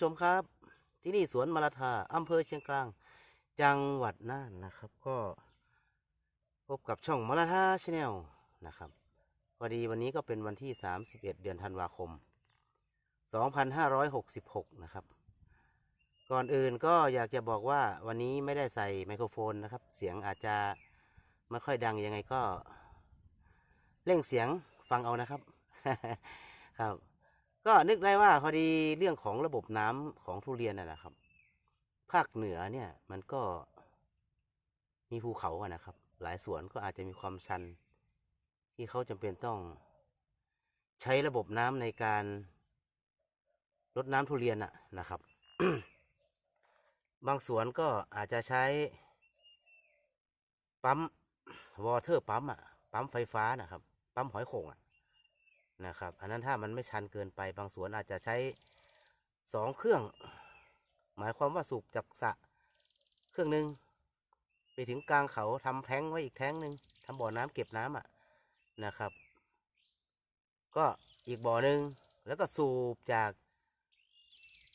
ผู้ชมครับ ที่นี่สวนมาราธาอำเภอเชียงกลาง จังหวัดน่านนะครับ ก็พบกับช่องมาราธาชาแนลนะครับพอดีวันนี้ก็เป็นวันที่ 31 เดือนธันวาคม 2566 นะครับ ก่อนอื่นก็อยากจะบอกว่าวันนี้ไม่ได้ใส่ไมโครโฟนนะครับ เสียงอาจจะไม่ค่อยดังยังไงก็ เร่งเสียงฟังเอานะครับ ครับ ก็นึกได้ว่าพอดีเรื่องของระบบน้ำของทุเรียนน่ะนะครับ ภาคเหนือเนี่ยมันก็มีภูเขาอะนะครับ หลายสวนก็อาจจะมีความชัน ที่เขาจำเป็นต้อง ใช้ระบบน้ำในการรดน้ำทุเรียนอะนะครับ บางสวนก็อาจจะใช้ ปั๊มวอเตอร์ปั๊มอะปั๊มไฟฟ้านะครับ ปั๊มหอยโข่งอะ นะครับอันนั้นถ้ามันไม่ชันเกินไปบางสวนอาจจะใช้สองเครื่อง หมายความว่าสูบจากสะเครื่องหนึ่งไปถึงกลางเขาทำแท้งไว้อีกแท้งหนึ่งทำบ่อน้ำเก็บน้ำอะนะครับ ก็อีกบ่อหนึ่งแล้วก็สูบจาก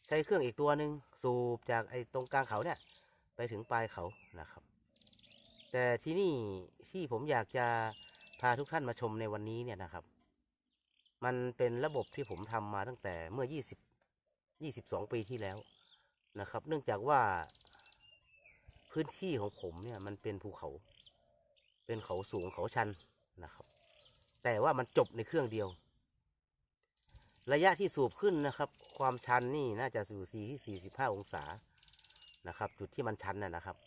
ใช้เครื่องอีกตัวหนึ่งสูบจากไอ้ตรงกลางเขาเนี่ยไปถึงปลายเขานะครับ แต่ที่นี่ที่ผมอยากจะพาทุกท่านมาชมในวันนี้เนี่ยนะครับ มันเป็นระบบที่ผมทำมาตั้งแต่เมื่อ 20 22 ปีที่แล้วนะครับ เนื่องจากว่าพื้นที่ของผมเนี่ยมันเป็นภูเขา เป็นเขาสูงเขาชันนะครับ แต่ว่ามันจบในเครื่องเดียว ระยะที่สูบขึ้นนะครับ ความชันนี่น่าจะอยู่สี่ที่45 องศานะครับ จุดที่มันชันน่ะนะครับ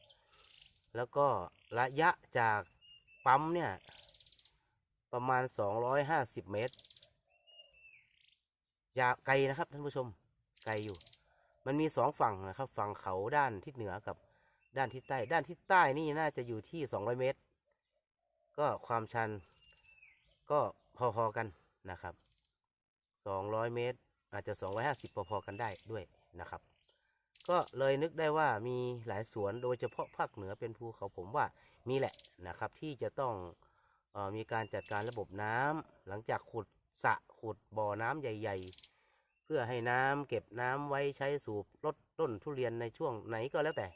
แล้วก็ระยะจากปั๊มเนี่ยประมาณ 250 เมตร ยาไกลนะครับท่านผู้ชมไกลอยู่ มันมีสองฝั่งนะครับ ฝั่งเขาด้านทิศเหนือกับด้านทิศใต้ ด้านทิศใต้นี่น่าจะอยู่ที่ 200 เมตร ก็ความชันก็พอๆกันนะครับ 200 เมตร อาจจะ 250 พอๆกันได้ด้วยนะครับ ก็เลยนึกได้ว่ามีหลายสวนโดยเฉพาะภาคเหนือเป็นภูเขาผมว่ามีแหละนะครับที่จะต้องออมีการจัดการระบบน้ำหลังจากขุด สระขุดบ่อน้ำใหญ่ ๆ เพื่อให้น้ำเก็บน้ำไว้ใช้สูบลดต้นทุเรียนในช่วงไหนก็แล้วแต่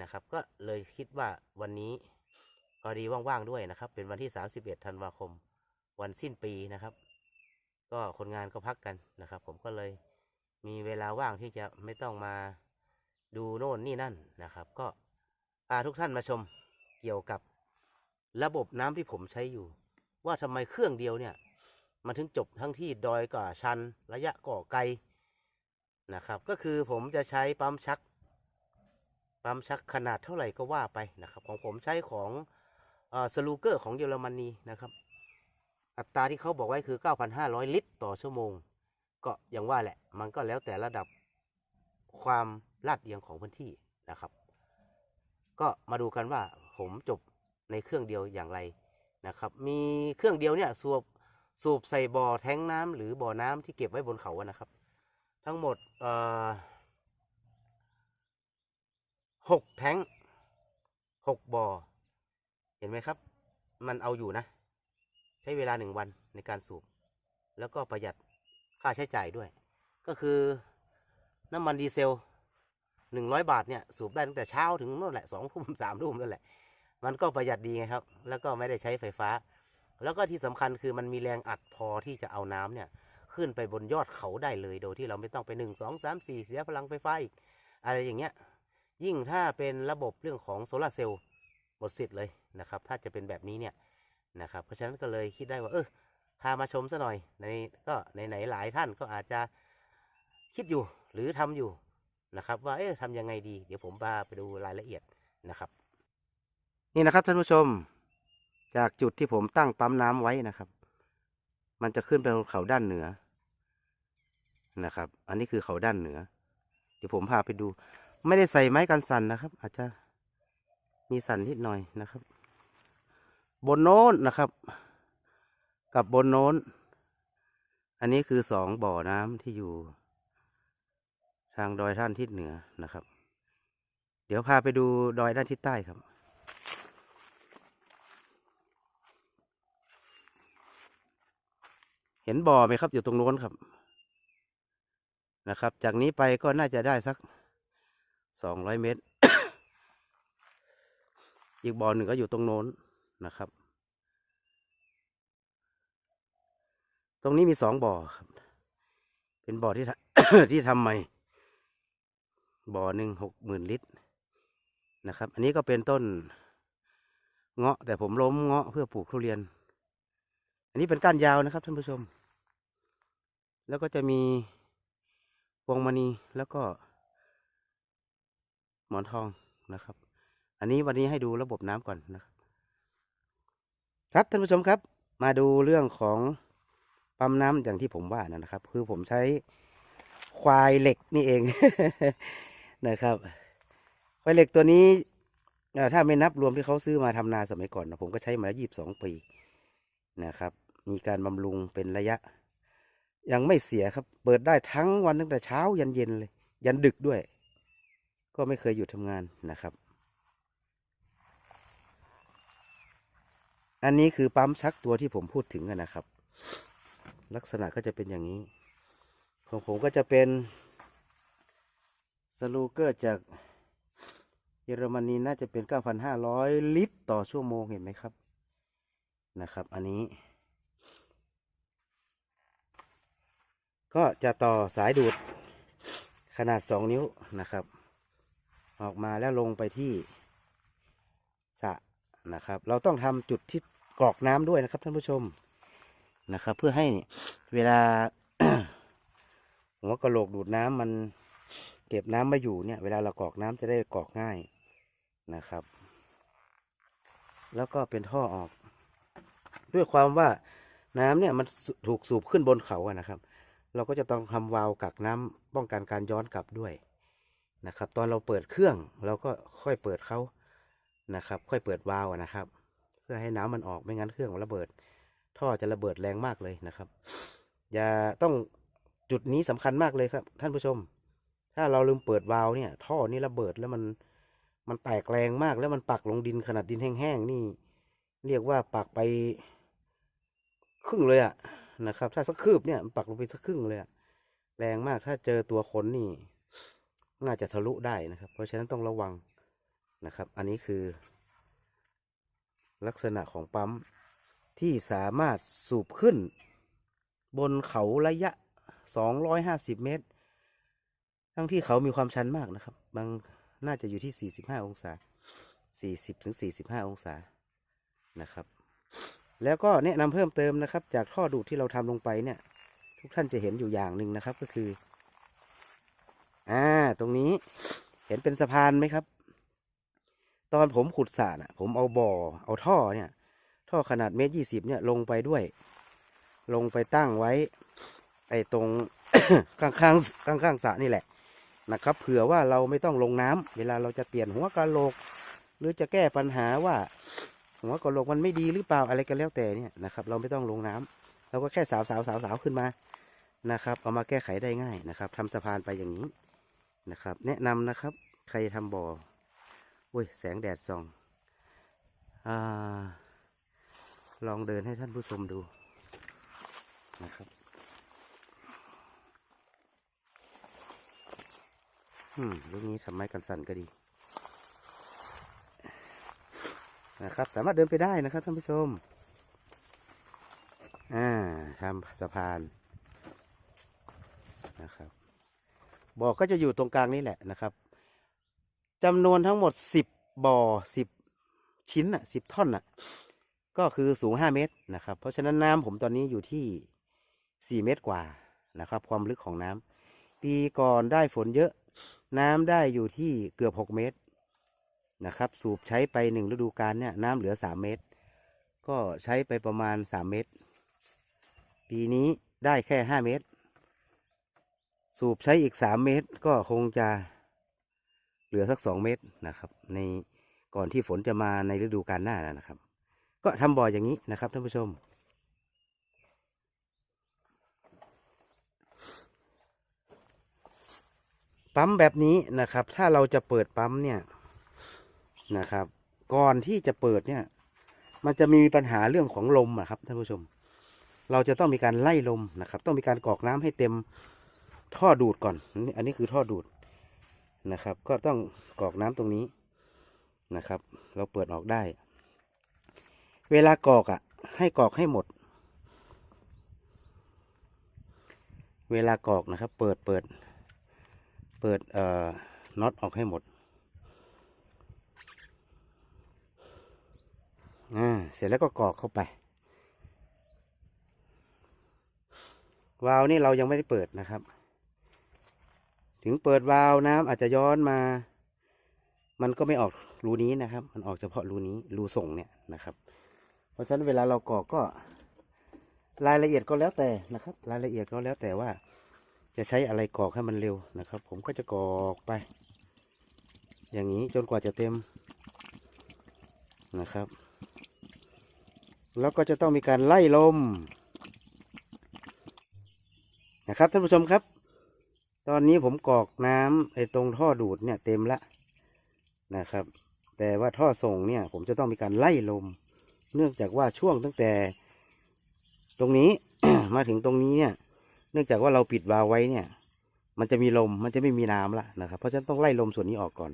นะครับ ก็เลยคิดว่าวันนี้พอดีว่างๆด้วยนะครับ เป็นวันที่ 31ธันวาคม วันสิ้นปีนะครับ ก็คนงานก็พักกันนะครับ ผมก็เลยมีเวลาว่างที่จะไม่ต้องมาดูโน่นนี่นั่นนะครับ ก็พาทุกท่านมาชมเกี่ยวกับระบบน้ำที่ผมใช้อยู่ ว่าทำไมเครื่องเดียวเนี่ย มันถึงจบทั้งที่ดอยก่อชันระยะก่อไกลนะครับ ก็คือผมจะใช้ปั๊มชัก ปั๊มชักขนาดเท่าไหร่ก็ว่าไปนะครับ ของผมใช้ของสลูเกอร์ของเยอรมนีนะครับ อัตราที่เขาบอกไว้คือ 9,500 ลิตรต่อชั่วโมง ก็อย่างว่าแหละ มันก็แล้วแต่ระดับความลาดเอียงของพื้นที่นะครับ ก็มาดูกันว่าผมจบในเครื่องเดียวอย่างไรนะครับ มีเครื่องเดียวเนี่ยสูบ สูบใส่บ่อแท้งน้ำหรือบ่อน้ำที่เก็บไว้บนเขาอะนะครับ ทั้งหมดหกแท้งหกบ่อ เห็นไหมครับ มันเอาอยู่นะ ใช้เวลาหนึ่งวันในการสูบ แล้วก็ประหยัดค่าใช้จ่ายด้วย ก็คือน้ำมันดีเซลหนึ่งร้อยบาทเนี่ยสูบได้ตั้งแต่เช้าถึงนู่นแหละสองทุ่มสามทุ่มนั่นแหละ มันก็ประหยัดดีไงครับ แล้วก็ไม่ได้ใช้ไฟฟ้า แล้วก็ที่สำคัญคือมันมีแรงอัดพอที่จะเอาน้ำเนี่ยขึ้นไปบนยอดเขาได้เลย โดยที่เราไม่ต้องไปหนึ่งสองสามสี่เสียพลังไฟฟ้าอีก อะไรอย่างเงี้ย ยิ่งถ้าเป็นระบบเรื่องของโซลาร์เซลล์หมดสิทธิ์เลยนะครับ ถ้าจะเป็นแบบนี้เนี่ยนะครับ เพราะฉะนั้นก็เลยคิดได้ว่า เออพามาชมซะหน่อย ในก็ในไหนๆหลายท่านก็อาจจะคิดอยู่หรือทำอยู่นะครับว่าเอ๊ะทำยังไงดี เดี๋ยวผมพาไปดูรายละเอียดนะครับ นี่นะครับท่านผู้ชม จากจุดที่ผมตั้งปั๊มน้ำไว้นะครับ มันจะขึ้นไปบนเขาด้านเหนือนะครับ อันนี้คือเขาด้านเหนือ เดี๋ยวผมพาไปดู ไม่ได้ใส่ไม้กันสั่นนะครับ อาจจะมีสั่นนิดหน่อยนะครับ บนโน้นนะครับ กับบนโน้น อันนี้คือสองบ่อน้ำที่อยู่ ทางดอยท่านทิศเหนือนะครับ เดี๋ยวพาไปดูดอยด้านทิศใต้ครับ เห็นบ่อไหมครับ อยู่ตรงโน้นครับ นะครับ จากนี้ไปก็น่าจะได้สักสองร้อยเมตร อีกบ่อหนึ่งก็อยู่ตรงโน้นนะครับ ตรงนี้มีสองบ่อครับ เป็นบ่อที่ที่ทำใหม่ บ่อหนึ่งหกหมื่นลิตรนะครับ อันนี้ก็เป็นต้นเงาะแต่ผมล้มเงาะเพื่อปลูกทุเรียน อันนี้เป็นก้านยาวนะครับท่านผู้ชม แล้วก็จะมีพวงมณีแล้วก็ หมอนทองนะครับ อันนี้วันนี้ให้ดูระบบน้ำก่อนนะครับ ครับท่านผู้ชมครับ มาดูเรื่องของปั๊มน้ำอย่างที่ผมว่านะครับ คือผมใช้ควายเหล็กนี่เองนะครับควายเหล็กตัวนี้ถ้าไม่นับรวมที่เขาซื้อมาทำนาสมัยก่อนนะผมก็ใช้มาแล้วยี่สิบสองปีนะครับ มีการบำรุงเป็นระยะ ยังไม่เสียครับ เปิดได้ทั้งวันตั้งแต่เช้ายันเย็นเลย ยันดึกด้วย ก็ไม่เคยหยุดทำงานนะครับ อันนี้คือปั๊มชักตัวที่ผมพูดถึงอะนะครับ ลักษณะก็จะเป็นอย่างนี้ ของผมก็จะเป็นสลูเกอร์จากเยอรมนีน่าจะเป็น 9,500 ลิตร ต่อชั่วโมงเห็นไหมครับ นะครับ อันนี้ ก็จะต่อสายดูดขนาด 2 นิ้วนะครับ ออกมาแล้วลงไปที่สระนะครับ เราต้องทำจุดที่กรอกน้ำด้วยนะครับท่านผู้ชมนะครับ เพื่อให้เวลาหัวกระโหลกดูดน้ำมันเก็บน้ำมาอยู่เนี่ยเวลาเรากรอกน้ำจะได้กรอกง่ายนะครับ แล้วก็เป็นท่อออก ด้วยความว่าน้ำเนี่ยมันถูกสูบขึ้นบนเขาอะนะครับ เราก็จะต้องทำวาล์วกักน้ำป้องกันการย้อนกลับด้วยนะครับ ตอนเราเปิดเครื่องเราก็ค่อยเปิดเขานะครับ ค่อยเปิดวาล์วนะครับ เพื่อให้น้ำมันออกไม่งั้นเครื่องมันระเบิด ท่อจะระเบิดแรงมากเลยนะครับ อย่าต้องจุดนี้สำคัญมากเลยครับ ท่านผู้ชม ถ้าเราลืมเปิดวาล์วเนี่ย ท่อนี้ระเบิดแล้วมันมันแตกแรงมากแล้วมันปักลงดินขนาดดินแห้งๆนี่ เรียกว่าปักไปครึ่งเลยอะ นะครับ ถ้าสักคืบเนี่ยมันปักลงไปสักครึ่งเลยแรงมากถ้าเจอตัวคนนี่ น่าจะทะลุได้นะครับ เพราะฉะนั้นต้องระวังนะครับ อันนี้คือ ลักษณะของปั๊มที่สามารถสูบขึ้น บนเขาระยะ 250 เมตร ทั้งที่เขามีความชันมากนะครับ บางน่าจะอยู่ที่ 45 องศา 40ถึง45 องศานะครับ แล้วก็แนะนำเพิ่มเติมนะครับ จากท่อดูดที่เราทำลงไปเนี่ย ทุกท่านจะเห็นอยู่อย่างหนึ่งนะครับก็คือ อ่า ตรงนี้เห็นเป็นสะพานไหมครับ ตอนผมขุดสระน่ะ ผมเอาบ่อ เอาท่อเนี่ย ท่อขนาดเมตรยี่สิบเนี่ยลงไปด้วย ลงไปตั้งไว้ ไอ้ตรงข้างข้างข้างข้างๆสระนี่แหละนะครับ เผื่อว่าเราไม่ต้องลงน้ำเวลาเราจะเปลี่ยนหัวกะโหลก หรือจะแก้ปัญหาว่า หัวกะโหลกมันไม่ดีหรือเปล่าอะไรก็แล้วแต่เนี่ยนะครับ เราไม่ต้องลงน้ำเราก็แค่สาวสาวสาวสาวขึ้นมานะครับเอามาแก้ไขได้ง่ายนะครับทำสะพานไปอย่างนี้นะครับ แนะนำนะครับ ใครทำบ่อโอ้ยแสงแดดส่องอ่าลองเดินให้ท่านผู้ชมดูนะครับอืมลูกนี้ทำไม้กันสั่นก็ดี นะครับ สามารถเดินไปได้นะครับท่านผู้ชม อ่าทำสะพานนะครับบ่อก็จะอยู่ตรงกลางนี่แหละนะครับจำนวนทั้งหมดสิบบ่อสิบชิ้นอะสิบท่อนอะ ก็คือสูงห้าเมตรนะครับ เพราะฉะนั้นน้ำผมตอนนี้อยู่ที่สี่เมตรกว่านะครับ ความลึกของน้ำปีก่อนได้ฝนเยอะ น้ำได้อยู่ที่เกือบหกเมตร นะครับ สูบใช้ไปหนึ่งฤดูกาลเนี่ยน้ำเหลือสามเมตร ก็ใช้ไปประมาณสามเมตร ปีนี้ได้แค่ห้าเมตร สูบใช้อีกสามเมตร ก็คงจะเหลือสักสองเมตรนะครับ ในก่อนที่ฝนจะมาในฤดูกาลหน้านะครับ ก็ทำบ่ออย่างนี้นะครับท่านผู้ชมปั๊มแบบนี้นะครับ ถ้าเราจะเปิดปั๊มเนี่ย นะครับ ก่อนที่จะเปิดเนี่ย มันจะมีปัญหาเรื่องของลมอะครับท่านผู้ชม เราจะต้องมีการไล่ลมนะครับ ต้องมีการกรอกน้ำให้เต็มท่อดูดก่อนอันนี้อันนี้คือท่อดูดนะครับ ก็ต้องกรอกน้ำตรงนี้นะครับ เราเปิดออกได้ เวลากรอกอะให้กรอกให้หมด เวลากรอกนะครับ เปิดเปิด เปิดเอ่อน็อตออกให้หมด อ่าเสร็จแล้วก็กรอกเข้าไป วาล์วนี่เรายังไม่ได้เปิดนะครับ ถึงเปิดวาล์วน้ำอาจจะย้อนมา มันก็ไม่ออกรูนี้นะครับ มันออกเฉพาะรูนี้รูส่งเนี่ยนะครับ เพราะฉะนั้นเวลาเรากรอกก็ รายละเอียดก็แล้วแต่นะครับ รายละเอียดก็แล้วแต่ว่า จะใช้อะไรกรอกให้มันเร็วนะครับ ผมก็จะกรอกไป อย่างนี้จนกว่าจะเต็มนะครับ แล้วก็จะต้องมีการไล่ลมนะครับท่านผู้ชมครับ ตอนนี้ผมกรอกน้ำไอ้ตรงท่อดูดเนี่ยเต็มละนะครับ แต่ว่าท่อส่งเนี่ยผมจะต้องมีการไล่ลม เนื่องจากว่าช่วงตั้งแต่ตรงนี้ มาถึงตรงนี้เนี่ย เนื่องจากว่าเราปิดวาล์วไว้เนี่ย มันจะมีลมมันจะไม่มีน้ำละนะครับ เพราะฉะนั้นต้องไล่ลมส่วนนี้ออกก่อน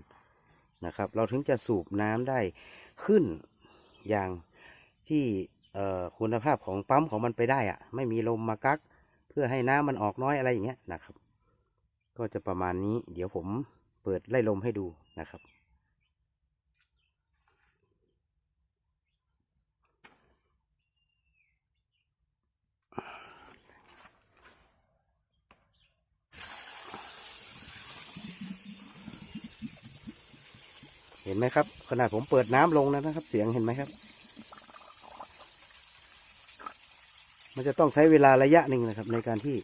นะครับ เราถึงจะสูบน้ำได้ขึ้นอย่าง ที่คุณภาพของปั๊มของมันไปได้อะไม่มีลมมากัก เพื่อให้น้ำมันออกน้อยอะไรอย่างเงี้ยนะครับ ก็จะประมาณนี้ เดี๋ยวผมเปิดไล่ลมให้ดูนะครับเห็นไหมครับ ขนาดผมเปิดน้ำลงแล้วนะครับ เสียงเห็นไหมครับ มันจะต้องใช้เวลาระยะหนึ่งนะครับ ในการที่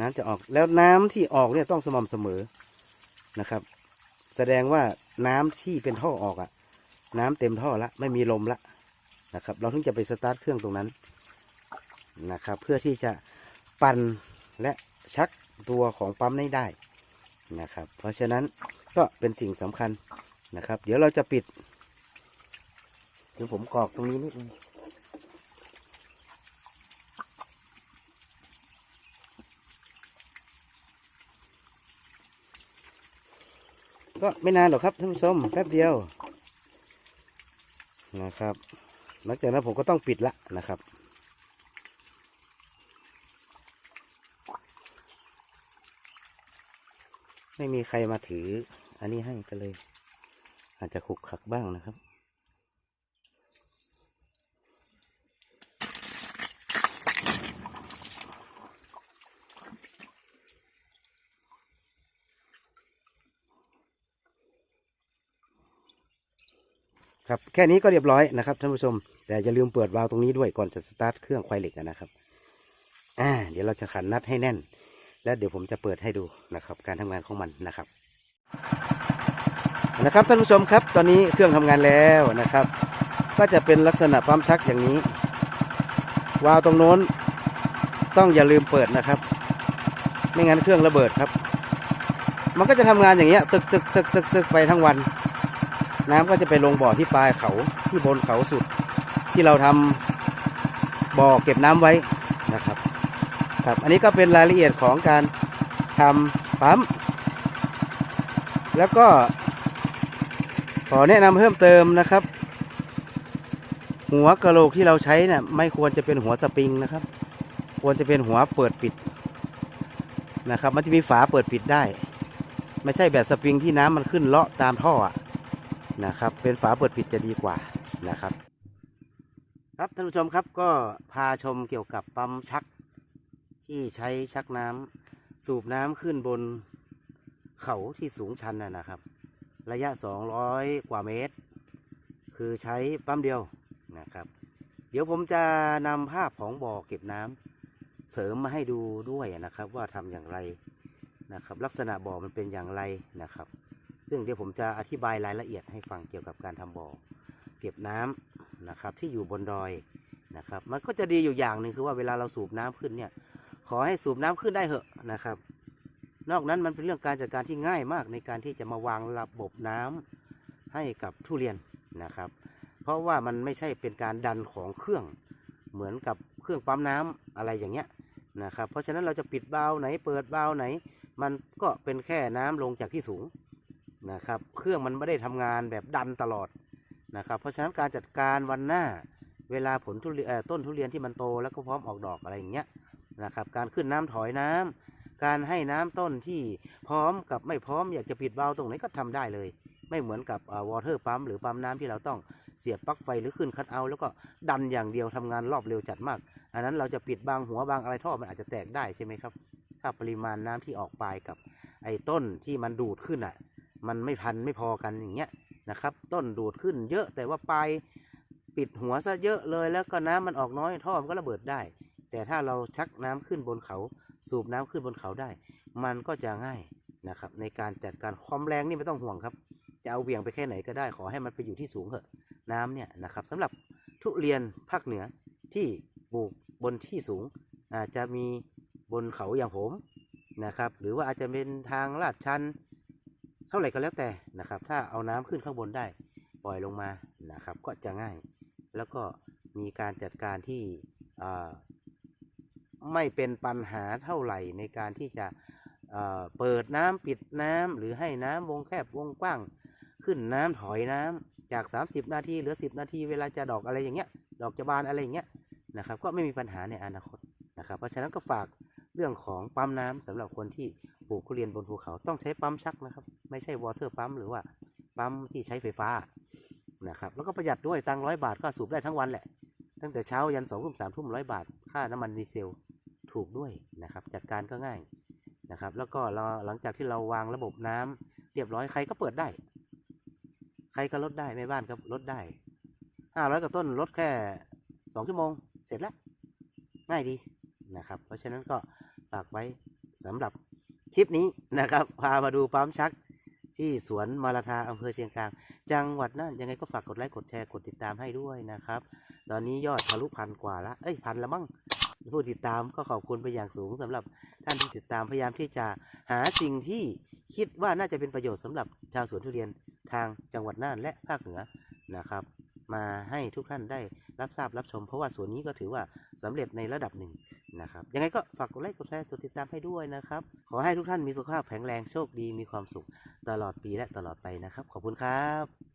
น้ำจะออกแล้วน้ำที่ออกเนี่ยต้องสม่ำเสมอนะครับ แสดงว่าน้ำที่เป็นท่อออกอะน้ำเต็มท่อละไม่มีลมละนะครับ เราถึงจะไปสตาร์ทเครื่องตรงนั้นนะครับ เพื่อที่จะปั่นและชักตัวของปั๊มนี้ได้นะครับ เพราะฉะนั้นก็เป็นสิ่งสำคัญนะครับ เดี๋ยวเราจะปิดเดี๋ยวผมกรอกตรงนี้นิดนึง ก็ไม่นานหรอกครับท่านผู้ชมแป๊บเดียวนะครับ หลังจากนั้นผมก็ต้องปิดละนะครับ ไม่มีใครมาถือ อันนี้ให้ก็เลย อาจจะขุกขักบ้างนะครับ แค่นี้ก็เรียบร้อยนะครับท่านผู้ชม แต่อย่าลืมเปิดวาล์วตรงนี้ด้วยก่อนจะสตาร์ทเครื่องควายเหล็กนะครับอ่าเดี๋ยวเราจะขันนัดให้แน่น แล้วเดี๋ยวผมจะเปิดให้ดูนะครับ การทำงานของมันนะครับ นะครับท่านผู้ชมครับ ตอนนี้เครื่องทำงานแล้วนะครับ ก็จะเป็นลักษณะปั๊มชักอย่างนี้ วาล์วตรงโน้น ต้องอย่าลืมเปิดนะครับ ไม่งั้นเครื่องระเบิดครับ มันก็จะทำงานอย่างเงี้ยตึกตึกตึกตึกตึกไปทั้งวัน น้ำก็จะไปลงบ่อที่ปลายเขาที่บนเขาสุด ที่เราทำบ่อเก็บน้ำไว้นะครับ ครับ อันนี้ก็เป็นรายละเอียดของการทำปั๊ม แล้วก็ขอแนะนำเพิ่มเติมนะครับ หัวกระโหลกที่เราใช้เนี่ยไม่ควรจะเป็นหัวสปริงนะครับ ควรจะเป็นหัวเปิดปิดนะครับ มันจะมีฝาเปิดปิดได้ ไม่ใช่แบบสปริงที่น้ำมันขึ้นเลาะตามท่ออะ นะครับ เป็นฝาเปิดปิดจะดีกว่านะครับ ครับท่านผู้ชมครับก็พาชมเกี่ยวกับปั๊มชักที่ใช้ชักน้ำสูบน้ำขึ้นบนเขาที่สูงชันนะนะครับ ระยะ 200 กว่าเมตร คือใช้ปั๊มเดียวนะครับ เดี๋ยวผมจะนำภาพของบ่อเก็บน้ำเสริมมาให้ดูด้วยนะครับ ว่าทำอย่างไรนะครับ ลักษณะบ่อมันเป็นอย่างไรนะครับ ซึ่งเดี๋ยวผมจะอธิบายรายละเอียดให้ฟังเกี่ยวกับการทำบ่อเก็บน้ำนะครับที่อยู่บนดอยนะครับ มันก็จะดีอยู่อย่างหนึ่งคือว่าเวลาเราสูบน้ำขึ้นเนี่ย ขอให้สูบน้ำขึ้นได้เหอะนะครับ นอกนั้นมันเป็นเรื่องการจัดการที่ง่ายมากในการที่จะมาวางระบบน้ำให้กับทุเรียนนะครับ เพราะว่ามันไม่ใช่เป็นการดันของเครื่องเหมือนกับเครื่องปั๊มน้ำอะไรอย่างเงี้ยนะครับ เพราะฉะนั้นเราจะปิดเบาไหนเปิดเบาไหน มันก็เป็นแค่น้ำลงจากที่สูง นะครับ เครื่องมันไม่ได้ทำงานแบบดันตลอดนะครับ เพราะฉะนั้นการจัดการวันหน้าเวลาผลทุเรียนต้นทุเรียนที่มันโตแล้วก็พร้อมออกดอกอะไรอย่างเงี้ยนะครับ การขึ้นน้ำถอยน้ำการให้น้ำต้นที่พร้อมกับไม่พร้อมอยากจะปิดบาวตรงไหนก็ทำได้เลย ไม่เหมือนกับวอเตอร์ปั๊มหรือปั๊มน้ำที่เราต้องเสียบปลั๊กไฟหรือขึ้นคัทเอา แล้วก็ดันอย่างเดียวทำงานรอบเร็วจัดมาก อันนั้นเราจะปิดบางหัวบางอะไรท่อมันอาจจะแตกได้ใช่ไหมครับ ถ้าปริมาณน้ำที่ออกปลายกับไอ้ต้นที่มันดูดขึ้นอะ มันไม่พันไม่พอกันอย่างเงี้ยนะครับ ต้นดูดขึ้นเยอะแต่ว่าปลายปิดหัวซะเยอะเลยแล้วก็น้ำมันออกน้อยท่อมันก็ระเบิดได้ แต่ถ้าเราชักน้ำขึ้นบนเขา สูบน้ำขึ้นบนเขาได้ มันก็จะง่ายนะครับ ในการจัดการความแรงนี่ไม่ต้องห่วงครับ จะเอาเวี่ยงไปแค่ไหนก็ได้ ขอให้มันไปอยู่ที่สูงเถอะน้ำเนี่ยนะครับสำหรับทุเรียนภาคเหนือที่ปลูกบนที่สูง อาจจะมีบนเขาอย่างผมนะครับ หรือว่าอาจจะเป็นทางลาดชัน เท่าไหร่ก็แล้วแต่นะครับ ถ้าเอาน้ำขึ้นข้างบนได้ปล่อยลงมานะครับ ก็จะง่าย แล้วก็มีการจัดการที่ไม่เป็นปัญหาเท่าไหร่ในการที่จะเเปิดน้ำปิดน้ำหรือให้น้ำวงแคบวงกว้าง ขึ้นน้ำถอยน้ำจาก 30 นาทีเหลือ 10 นาทีเวลาจะดอกอะไรอย่างเงี้ยดอกจะบานอะไรอย่างเงี้ยนะครับ ก็ไม่มีปัญหาในอนาคตนะครับ เพราะฉะนั้นก็ฝาก เรื่องของปั๊มน้ำสำหรับคนที่ปลูกทุเรียนบนภูเขาต้องใช้ปั๊มชักนะครับ ไม่ใช่วอเตอร์ปั๊มหรือว่าปั๊มที่ใช้ไฟฟ้านะครับ แล้วก็ประหยัดด้วยตังร้อยบาทก็สูบได้ทั้งวันแหละ ตั้งแต่เช้ายันสองทุ่มสามทุ่มร้อยบาท ค่าน้ำมันดีเซลถูกด้วยนะครับ จัดการก็ง่ายนะครับ แล้วก็เราหลังจากที่เราวางระบบน้ำเรียบร้อยใครก็เปิดได้ ใครก็ลดได้แม่บ้านก็ลดได้ห้าร้อยกว่าต้นลดแค่สองชั่วโมง เสร็จแล้วง่ายดีนะครับ เพราะฉะนั้นก็ ฝากไว้สำหรับคลิปนี้นะครับ พามาดูปั๊มชักที่สวนมาราธาอำเภอเชียงกลาง จังหวัดน่านยังไงก็ฝากกดไลค์กดแชร์กดติดตามให้ด้วยนะครับ ตอนนี้ยอดทะลุพันกว่าละเอ้ยพันละมั้งผู้ติดตามก็ขอบคุณไปอย่างสูงสำหรับท่านที่ติดตามพยายามที่จะหาสิ่งที่คิดว่าน่าจะเป็นประโยชน์สำหรับชาวสวนทุเรียนทางจังหวัดน่านและภาคเหนือนะครับ มาให้ทุกท่านได้รับทราบรับชม เพราะว่าสวนนี้ก็ถือว่าสำเร็จในระดับหนึ่ง นะครับยังไงก็ฝากกดไลค์กดแชร์กดติดตามให้ด้วยนะครับ ขอให้ทุกท่านมีสุขภาพแข็งแรงโชคดีมีความสุขตลอดปีและตลอดไปนะครับ ขอบคุณครับ